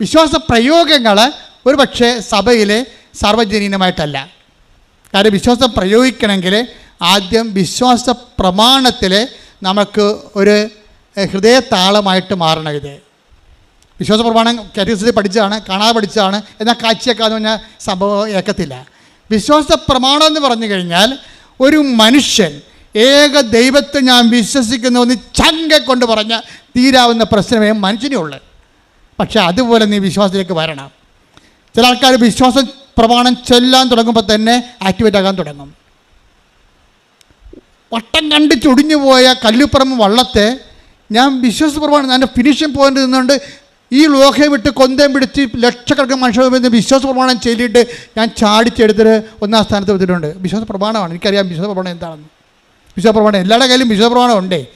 വിശ്വാസ പ്രയോഗങ്ങൾ ഒരു പക്ഷേ സഭയിലെ സാർവജനീനമായിട്ടല്ല. കാര്യം വിശ്വാസം പ്രയോഗിക്കണമെങ്കിൽ ആദ്യം വിശ്വാസ പ്രമാണത്തിൽ നമുക്ക് ഒരു ഹൃദയത്താളമായിട്ട് മാറണം ഇത്. വിശ്വാസ പ്രമാണം കാറ്റഗറിസിൽ പഠിച്ചതാണ് കാണാതെ പഠിച്ചതാണ് എന്നാൽ കാഴ്ചയൊക്കെ ഞാൻ സംഭവം ഏക്കത്തില്ല വിശ്വാസ പ്രമാണം എന്ന് പറഞ്ഞു കഴിഞ്ഞാൽ ഒരു മനുഷ്യൻ ഏക ദൈവത്തെ ഞാൻ വിശ്വസിക്കുന്നു എന്ന് ചങ്ക കൊണ്ട് പറഞ്ഞ തീരാവുന്ന പ്രശ്നമേ മനുഷ്യനുള്ളൂ പക്ഷേ അതുപോലെ നീ വിശ്വാസത്തിലേക്ക് വരണം. ചില ആൾക്കാർ വിശ്വാസ പ്രമാണം ചൊല്ലാൻ തുടങ്ങുമ്പോൾ തന്നെ ആക്ടിവേറ്റ് ആകാൻ തുടങ്ങും. വട്ടം കണ്ട് ചൊടിഞ്ഞു പോയ കല്ലുപ്പറമ്പ് വള്ളത്തെ ഞാൻ വിശ്വാസ പ്രമാണം എന്റെ ഫിനിഷിംഗ് പോയിന്റ് നിന്നുകൊണ്ട് ഈ ലോഹയെ വിട്ട് കൊന്തം പിടിച്ച് ലക്ഷക്കണക്കിന് മനുഷ്യർ വിശ്വാസ പ്രമാണം ചെല്ലിയിട്ട് ഞാൻ ചാടിച്ചെടുത്തിട്ട് ഒന്നാം സ്ഥാനത്ത് വെച്ചിട്ടുണ്ട് വിശ്വാസ പ്രമാണമാണ്. എനിക്കറിയാം വിശ്വാസ പ്രമാണം എന്താണെന്ന്. വിശ്വാസ പ്രമാണം എല്ലാവരുടെ കയ്യിലും വിശ്വാസ പ്രമാണം ഉണ്ടേ.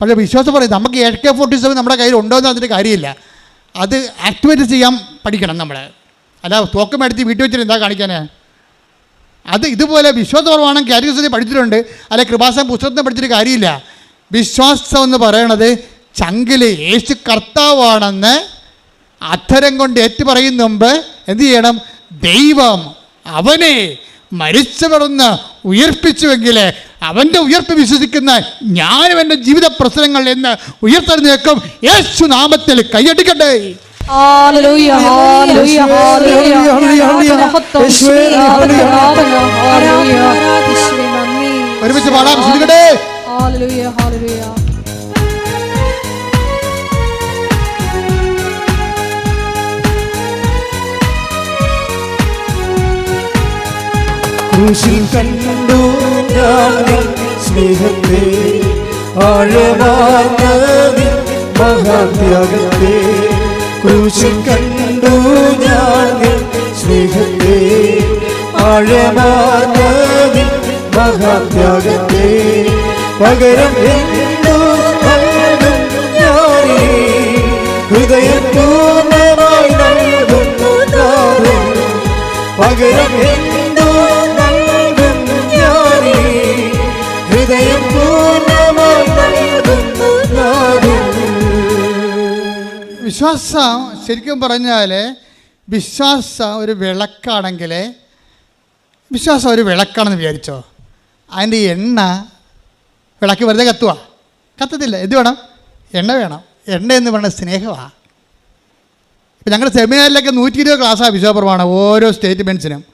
പക്ഷേ വിശ്വാസം പറയും നമുക്ക് എ കെ ഫോർട്ടി സെവൻ നമ്മുടെ കയ്യിൽ ഉണ്ടോ എന്ന് അതിന്റെ കാര്യമില്ല. അത് ആക്ടിവേറ്റ് ചെയ്യാൻ പഠിക്കണം നമ്മൾ അല്ല തോക്കം എടുത്ത് വീട്ടിൽ വെച്ചിട്ട് എന്താ കാണിക്കാനേ? അത് ഇതുപോലെ വിശ്വാസപരമാണ് കാറ്റഗറിസിൽ പഠിച്ചിട്ടുണ്ട്. അല്ലെ കൃപാസം പുസ്തകത്തിൽ പഠിച്ചിട്ട് കാര്യമില്ല. വിശ്വാസം എന്ന് പറയണത് ചങ്കിൽ യേശു കർത്താവാണെന്ന് അധരം കൊണ്ട് ഏറ്റു പറയുന്ന മുമ്പ് എന്ത് ചെയ്യണം? ദൈവം അവനെ മരിച്ചവരെന്ന് ഉയർപ്പിച്ചുവെങ്കിൽ അവന്റെ ഉയർപ്പ് വിശ്വസിക്കുന്ന ഞാനും എന്റെ ജീവിത പ്രശ്നങ്ങൾ എന്ന് ഉയർത്തെഴുന്നേക്കും യേശു നാമത്തിൽ കൈയടിക്കട്ടെ ഒരുമിച്ച് പാടാം ശ്രദ്ധിക്കട്ടെ ക്രൂശിൽ കണ്ടു ഞാൻ സ്നേഹത്തെ ആഴമാർന്ന നിൻ മഹാത്യാഗത്തെ. ക്രൂശിൽ കണ്ടു ഞാൻ സ്നേഹത്തെ ആഴമാർന്ന നിൻ മഹാത്യാഗത്തെ. പകരം എന്തു ഞാനീ? ഹൃദയം പൂർണമായി നൽകുന്നു പകരം എന്തോ വിശ്വാസം ശരിക്കും പറഞ്ഞാൽ വിശ്വാസം ഒരു വിളക്കാണെങ്കിൽ വിശ്വാസം ഒരു വിളക്കാണെന്ന് വിചാരിച്ചോ? അതിന്റെ എണ്ണ വിളക്ക് വെറുതെ കത്തുക കത്തത്തില്ല. എന്ത് വേണം? എണ്ണ വേണം. എണ്ണ എന്ന് പറഞ്ഞ സ്നേഹമാണ് ഇപ്പം ഞങ്ങളുടെ സെമിനാറിലൊക്കെ നൂറ്റി ഇരുപത് ക്ലാസ്സാണ് വിശ്വപ്രമാണം ഓരോ സ്റ്റേറ്റ്മെന്റ്സിനും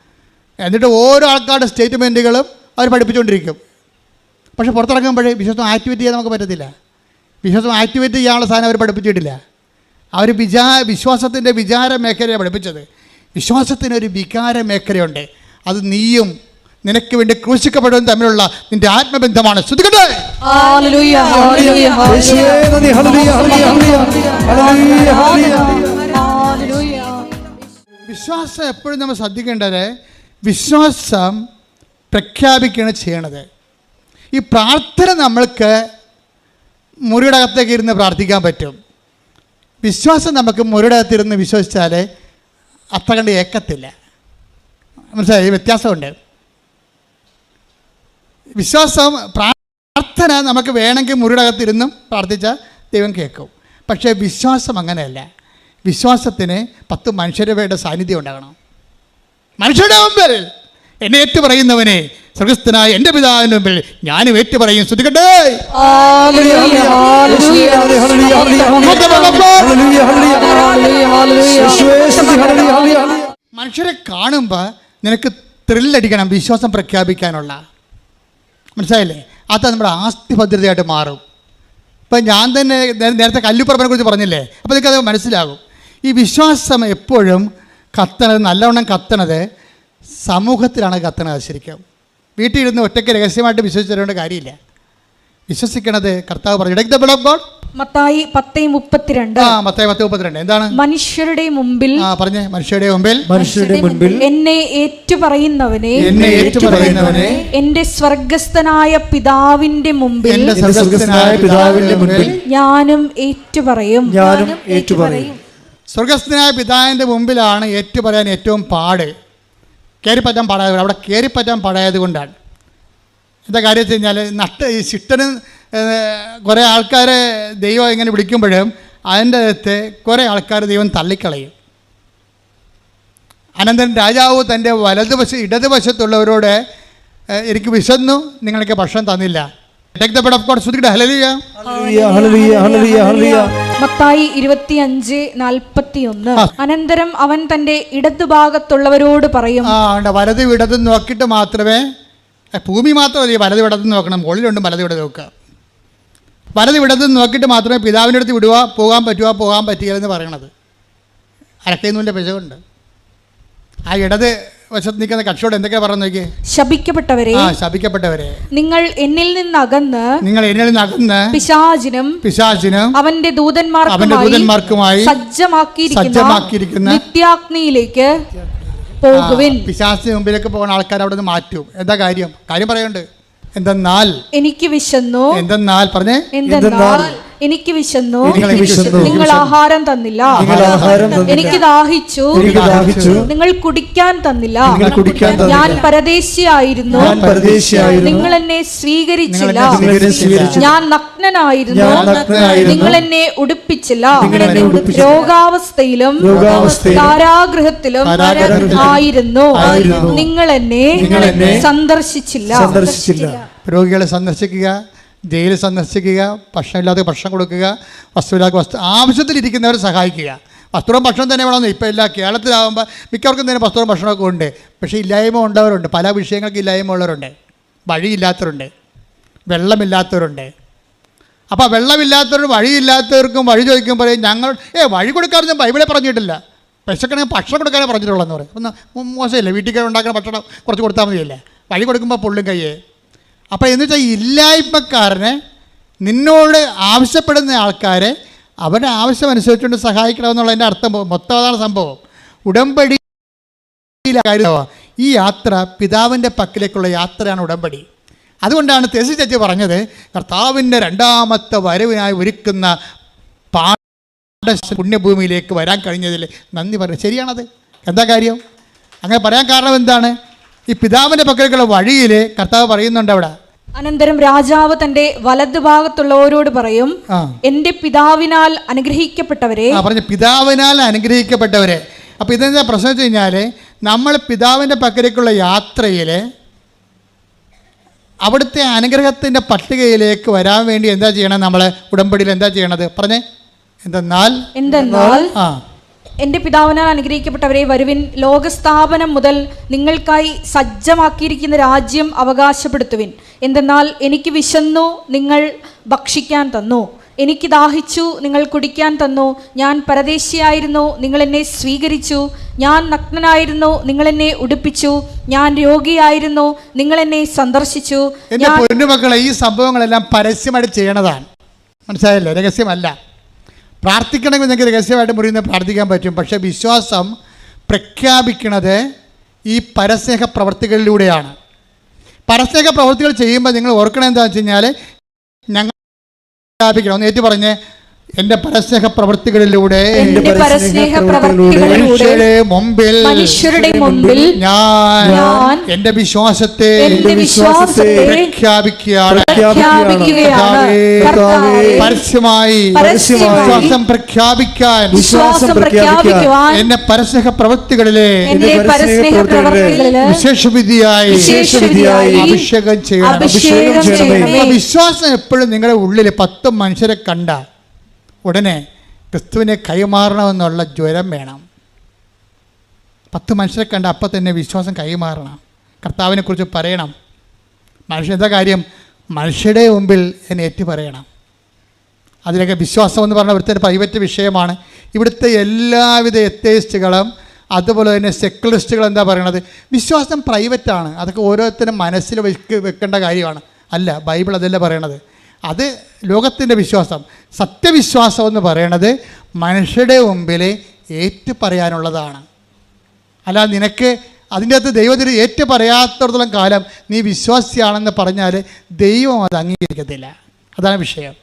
എന്നിട്ട് ഓരോ ആൾക്കാരുടെ സ്റ്റേറ്റ്മെന്റുകളും അവർ പഠിപ്പിച്ചുകൊണ്ടിരിക്കും പക്ഷേ പുറത്തിറങ്ങുമ്പോഴേ വിശ്വാസം ആക്ടിവേറ്റ് ചെയ്യാൻ നമുക്ക് പറ്റത്തില്ല. വിശ്വാസം ആക്ടിവേറ്റ് ചെയ്യാനുള്ള സാധനം അവർ പഠിപ്പിച്ചിട്ടില്ല. അവർ വിചാ വിശ്വാസത്തിന്റെ വിചാര മേഖലയാണ് പഠിപ്പിച്ചത്. വിശ്വാസത്തിനൊരു വികാര മേഖലയുണ്ട് അത് നീയും നിനക്ക് വേണ്ടി ക്രൂശിക്കപ്പെടുന്നതും തമ്മിലുള്ള നിന്റെ ആത്മബന്ധമാണ്. ശ്രദ്ധിക്കട്ടെ വിശ്വാസം എപ്പോഴും നമ്മൾ ശ്രദ്ധിക്കേണ്ടത് വിശ്വാസം പ്രഖ്യാപിക്കുകയാണ് ചെയ്യണത്. ഈ പ്രാർത്ഥന നമ്മൾക്ക് മുറിയുടെ അകത്തേക്ക് ഇരുന്ന് പ്രാർത്ഥിക്കാൻ പറ്റും. വിശ്വാസം നമുക്ക് മുരടകത്തിരുന്ന് വിശ്വസിച്ചാൽ അത്ര കണ്ട് ഏക്കത്തില്ല. മനസ്സിലായി? വ്യത്യാസമുണ്ട്. വിശ്വാസം പ്രാർത്ഥന നമുക്ക് വേണമെങ്കിൽ മുരടകത്തിരുന്നും പ്രാർത്ഥിച്ചാൽ ദൈവം കേൾക്കും. പക്ഷേ വിശ്വാസം അങ്ങനെയല്ല. വിശ്വാസത്തിന് പത്ത് മനുഷ്യരുടെ സാന്നിധ്യം ഉണ്ടാകണം. മനുഷ്യരുടെ മുമ്പിൽ എന്നെ ഏറ്റു പറയുന്നവനെ സ്വർഗസ്ഥനായ എന്റെ പിതാവിന്റെ മുമ്പിൽ ഞാനും ഏറ്റു പറയും ശ്രദ്ധിക്കട്ടെ മനുഷ്യരെ കാണുമ്പോൾ നിനക്ക് ത്രില്ലടിക്കണം വിശ്വാസം പ്രഖ്യാപിക്കാനുള്ള. മനസ്സിലായില്ലേ? അത് നമ്മുടെ ആസ്തി ഭദ്രതയായിട്ട് മാറും. ഇപ്പം ഞാൻ തന്നെ നേരത്തെ കല്ലുപ്പറപ്പിനെ കുറിച്ച് പറഞ്ഞില്ലേ? അപ്പോൾ നിനക്കത് മനസ്സിലാകും. ഈ വിശ്വാസം എപ്പോഴും കത്തണത് നല്ലവണ്ണം കത്തണത് സമൂഹത്തിലാണ് കത്തണത് ശരിക്കും. വീട്ടിലിരുന്ന് ഒറ്റയ്ക്ക് രഹസ്യമായിട്ട് വിശ്വസിച്ചതുകൊണ്ട് കാര്യമില്ല. വിശ്വസിക്കണത് കർത്താവ് പറഞ്ഞു. "Take the blood മത്തായി പത്തേ മുപ്പത്തിരണ്ട്. ആ പത്തേ പത്ത് മുപ്പത്തിരണ്ട്. എന്താണ്? മനുഷ്യരുടെ മുമ്പിൽ ആ പറഞ്ഞേ. മനുഷ്യരുടെ മുമ്പിൽ. മനുഷ്യരുടെ മുമ്പിൽ എന്നെ ഏറ്റുപറയുന്നവനെ എന്നെ ഏറ്റുപറയുന്നവനെ എന്റെ സ്വർഗസ്ഥനായ പിതാവിന്റെ മുമ്പിൽ എന്റെ എന്റെ സ്വർഗസ്ഥനായ പിതാവിന്റെ മുമ്പിൽ ഞാനും ഏറ്റുപറയും. ഞാനും ഏറ്റുപറയും. സ്വർഗസ്ഥനായ പിതാവിന്റെ മുമ്പിലാണ് ഏറ്റുപറയാൻ ഏറ്റവും പാട്. കയറിപ്പറ്റാൻ പാടായത് അവിടെ കയറിപ്പറ്റാൻ പാടായത് കൊണ്ടാണ് എന്താ കാര്യം വെച്ച് കഴിഞ്ഞാൽ നട്ട് ഈ ശിഷ്ടന് കുറേ ആൾക്കാരെ ദൈവം ഇങ്ങനെ വിളിക്കുമ്പോഴും അതിന്റെ അകത്ത് കുറേ ആൾക്കാർ ദൈവം തള്ളിക്കളയും. അനന്തരം രാജാവ് തന്റെ വലതുവശ ഇടതുവശത്തുള്ളവരോട് "ഏഹ്, എനിക്ക് വിശന്നു നിങ്ങൾക്ക് ഭക്ഷണം തന്നില്ല. മത്തായി ഇരുപത്തിയഞ്ച് നാൽപ്പത്തിയൊന്ന്. ആ. അനന്തരം അവൻ തന്റെ ഇടതുഭാഗത്തുള്ളവരോട് പറയും. വലത് ഇടതും നോക്കിയിട്ട് മാത്രമേ ഭൂമി മാത്രമല്ല ഈ വലത് വിടത്ത് നോക്കണം മുകളിലുണ്ട് വലത് ഇടത് നോക്കുക. വലത് വിടത്ത് നോക്കിയിട്ട് മാത്രമേ പിതാവിന്റെ അടുത്ത് വിടുക പോകാൻ പറ്റുക പോകാൻ പറ്റുകയെന്ന് പറയണത്. അരക്കൈന്നൂന്റെ പിശകുണ്ട്. ആ ഇടത് വശത്ത് നിൽക്കുന്ന കക്ഷിയോട് എന്തൊക്കെയാ പറഞ്ഞു നോക്കിയേ? ശപിക്കപ്പെട്ടവരെ ആ ശപിക്കപ്പെട്ടവരെ. നിങ്ങൾ എന്നിൽ നിന്ന് അകന്ന് നിങ്ങൾ എന്നിൽ നിന്ന് അകന്ന് പിശാചിനും പിശാചിനും അവന്റെ അവന്റെ ദൂതന്മാർക്കുമായി ദൂതന്മാർക്കുമായി സജ്ജമാക്കിയിരിക്കുന്ന സജ്ജമാക്കിയിരിക്കുന്ന നിത്യാഗ്നിയിലേക്ക് പോകുവിൻ. പിശാസിന് മുമ്പിലേക്ക് പോകുന്ന ആൾക്കാർ അവിടെ നിന്ന് മാറ്റും. എന്താ കാര്യം? കാര്യം പറയുന്നുണ്ട്. എന്തെന്നാൽ? എനിക്ക് വിശന്നു. എന്തെന്നാൽ? പറഞ്ഞേ. എന്തെന്നാൽ? എനിക്ക് വിശന്നു. നിങ്ങൾ ആഹാരം തന്നില്ല. നിങ്ങൾ ആഹാരം എനിക്ക് ദാഹിച്ചു. നിങ്ങൾ കുടിക്കാൻ തന്നില്ല. നിങ്ങൾ കുടിക്കാൻ ഞാൻ പരദേശിയായിരുന്നു. ഞാൻ പരദേശിയായിരുന്നു. നിങ്ങൾ എന്നെ സ്വീകരിച്ചില്ല. നിങ്ങൾ എന്നെ സ്വീകരിച്ചില്ല. ഞാൻ നഗ്നനായിരുന്നു. നിങ്ങൾ എന്നെ ഉടുപ്പിച്ചില്ല. നിങ്ങൾ എന്നെ ഉടുപ്പിച്ചില്ല. രോഗാവസ്ഥയിലും കാരാഗ്രഹത്തിലും ആയിരുന്നു. ആയിരുന്നു. നിങ്ങൾ എന്നെ നിങ്ങൾ എന്നെ സന്ദർശിച്ചില്ല. സന്ദർശിച്ചില്ല. രോഗികളെ സന്ദർശിക്കുക. ജയിലിൽ സന്ദർശിക്കുക ഭക്ഷണമില്ലാത്ത ഭക്ഷണം കൊടുക്കുക വസ്തുവില്ലാത്ത വസ്തു ആവശ്യത്തിലിരിക്കുന്നവരെ സഹായിക്കുക. വസ്ത്രവും ഭക്ഷണം തന്നെ വേണമെന്ന് ഇപ്പോൾ എല്ലാ കേരളത്തിലാകുമ്പോൾ മിക്കവർക്കും തന്നെ വസ്ത്രവും ഭക്ഷണമൊക്കെ ഉണ്ട്. പക്ഷേ ഇല്ലായ്മ ഉള്ളവരുണ്ട്. പല വിഷയങ്ങൾക്ക് ഇല്ലായ്മ ഉള്ളവരുണ്ട്. വഴിയില്ലാത്തവരുണ്ട്. വെള്ളമില്ലാത്തവരുണ്ട്. അപ്പോൾ വെള്ളമില്ലാത്തവരും വഴിയില്ലാത്തവർക്കും വഴി ചോദിക്കുമ്പോൾ ഞങ്ങൾ ഏ വഴി കൊടുക്കാറൊന്നും ബൈബിളെ പറഞ്ഞിട്ടില്ല. വിശക്കണമെങ്കിൽ ഭക്ഷണം കൊടുക്കാനേ പറഞ്ഞിട്ടുള്ളൂ എന്ന് പറയും. ഒന്ന് മോശമില്ല? വീട്ടിൽ ഉണ്ടാക്കുന്ന ഭക്ഷണം കുറച്ച് കൊടുത്താൽ മതിയല്ലേ? വഴി കൊടുക്കുമ്പോൾ പുള്ളും കയ്യേ. അപ്പോൾ എന്ന് വെച്ചാൽ ഇല്ലായ്മക്കാരനെ നിന്നോട് ആവശ്യപ്പെടുന്ന ആൾക്കാരെ അവരുടെ ആവശ്യം ആവശ്യമനുസരിച്ചുകൊണ്ട് സഹായിക്കണമെന്നുള്ളതിന്റെ അർത്ഥം മൊത്തം അതാണ് സംഭവം. ഉടമ്പടി ഈ യാത്ര പിതാവിന്റെ പക്കലേക്കുള്ള യാത്രയാണ് ഉടമ്പടി. അതുകൊണ്ടാണ് തെസി ചേച്ചി പറഞ്ഞത് കർത്താവിന്റെ രണ്ടാമത്തെ വരവിനായി ഒരുക്കുന്ന പാട പുണ്യഭൂമിയിലേക്ക് വരാൻ കഴിഞ്ഞതിൽ നന്ദി പറഞ്ഞു ശരിയാണത്? എന്താ കാര്യം? അങ്ങനെ പറയാൻ കാരണം എന്താണ്? ഈ പിതാവിന്റെ പക്കലേക്കുള്ള വഴിയിൽ കർത്താവ് പറയുന്നുണ്ട് അവിടെ. അനന്തരം രാജാവ് തന്റെ വലതുഭാഗത്തുള്ളവരോട് പറയും എന്റെ പിതാവിനാൽ അനുഗ്രഹിക്കപ്പെട്ടവരെ. പറഞ്ഞു പറഞ്ഞ പിതാവിനാൽ അനുഗ്രഹിക്കപ്പെട്ടവരെ. അപ്പോൾ ഇതെന്താ പ്രശ്നം വെച്ച് കഴിഞ്ഞാൽ നമ്മൾ പിതാവിന്റെ പക്കലേക്കുള്ള യാത്രയിൽ അവിടുത്തെ അനുഗ്രഹത്തിന്റെ പട്ടികയിലേക്ക് വരാൻ വേണ്ടി എന്താ ചെയ്യണം നമ്മൾ ഉടമ്പടിയിൽ എന്താ ചെയ്യണത്? പറഞ്ഞേ. എന്തെന്നാൽ? എന്തെന്നാൽ? ആ. എന്റെ പിതാവിനാൽ അനുഗ്രഹിക്കപ്പെട്ടവരെ വരുവിൻ ലോകസ്ഥാപനം മുതൽ നിങ്ങൾക്കായി സജ്ജമാക്കിയിരിക്കുന്ന രാജ്യം അവകാശപ്പെടുത്തുവിൻ. എന്തെന്നാൽ എനിക്ക് വിശന്നു നിങ്ങൾ ഭക്ഷിക്കാൻ തന്നു. എനിക്ക് ദാഹിച്ചു നിങ്ങൾ കുടിക്കാൻ തന്നു. ഞാൻ പരദേശിയായിരുന്നു നിങ്ങൾ എന്നെ സ്വീകരിച്ചു. ഞാൻ നഗ്നനായിരുന്നു നിങ്ങൾ എന്നെ ഉടുപ്പിച്ചു. ഞാൻ രോഗിയായിരുന്നു നിങ്ങൾ എന്നെ സന്ദർശിച്ചു. എന്റെ പൊന്നുമക്കളെ ഈ സംഭവങ്ങളെല്ലാം പരസ്യമായിട്ട് ചെയ്യണതാണ്. മനസ്സിലായല്ലോ? രഹസ്യമല്ല. പ്രാർത്ഥിക്കണമെങ്കിൽ നിങ്ങൾക്ക് രഹസ്യമായിട്ട് മുറിയിൽ നിന്ന് പ്രാർത്ഥിക്കാൻ പറ്റും. പക്ഷെ വിശ്വാസം പ്രഖ്യാപിക്കുന്നത് ഈ പരസ്നേഹ പ്രവർത്തികളിലൂടെയാണ്. പരസ്നേഹ പ്രവർത്തികൾ ചെയ്യുമ്പോൾ നിങ്ങൾ ഓർക്കണം എന്താണെന്ന് വെച്ച് കഴിഞ്ഞാൽ ഞങ്ങൾ പ്രഖ്യാപിക്കണം. ഒന്ന് ഏറ്റു പറഞ്ഞ് എന്റെ പരസ്നേഹ പ്രവൃത്തികളിലൂടെ മനുഷ്യരുടെ മുമ്പിൽ മനുഷ്യരുടെ മുമ്പിൽ ഞാൻ എന്റെ വിശ്വാസത്തെ പ്രഖ്യാപിക്കുകയാണ്. പരസ്യമായി വിശ്വാസം പ്രഖ്യാപിക്കാൻ വിശ്വാസം പ്രഖ്യാപിക്കുവാൻ എന്റെ പരസ്നേഹ പ്രവൃത്തികളിലെ വിശേഷവിധിയായി വിശേഷവിധിയായി അഭിഷേകം ചെയ്യണം. വിശ്വാസം എപ്പോഴും നിങ്ങളുടെ ഉള്ളിൽ പത്ത് മനുഷ്യരെ കണ്ട. ഉടനെ ക്രിസ്തുവിനെ കൈമാറണമെന്നുള്ള ജ്വരം വേണം. പത്ത് മനുഷ്യരെ കണ്ട അപ്പം തന്നെ വിശ്വാസം കൈമാറണം. കർത്താവിനെ കുറിച്ച് പറയണം. മനുഷ്യ എന്താ കാര്യം? മനുഷ്യരുടെ മുമ്പിൽ എന്നെ ഏറ്റു പറയണം അതിലൊക്കെ വിശ്വാസം എന്ന് പറഞ്ഞ ഇവിടുത്തെ പ്രൈവറ്റ് വിഷയമാണ്. ഇവിടുത്തെ എല്ലാവിധ എത്തേസ്റ്റുകളും അതുപോലെ തന്നെ സെക്കുലറിസ്റ്റുകൾ എന്താ പറയണത്? വിശ്വാസം പ്രൈവറ്റാണ് അതൊക്കെ ഓരോരുത്തരും മനസ്സിൽ വെക്ക് വെക്കേണ്ട കാര്യമാണ്. അല്ല ബൈബിൾ അതല്ല പറയണത്. അത് ലോകത്തിന്റെ വിശ്വാസം. സത്യവിശ്വാസം എന്ന് പറയണത് മനുഷ്യരുടെ മുമ്പിൽ ഏറ്റു പറയാനുള്ളതാണ് അല്ല നിനക്ക് അതിന്റെ അകത്ത് ദൈവത്തിന് ഏറ്റു പറയാത്തിടത്തോളം കാലം നീ വിശ്വാസിയാണെന്ന് പറഞ്ഞാൽ ദൈവം അത് അംഗീകരിക്കത്തില്ല. അതാണ് വിഷയം.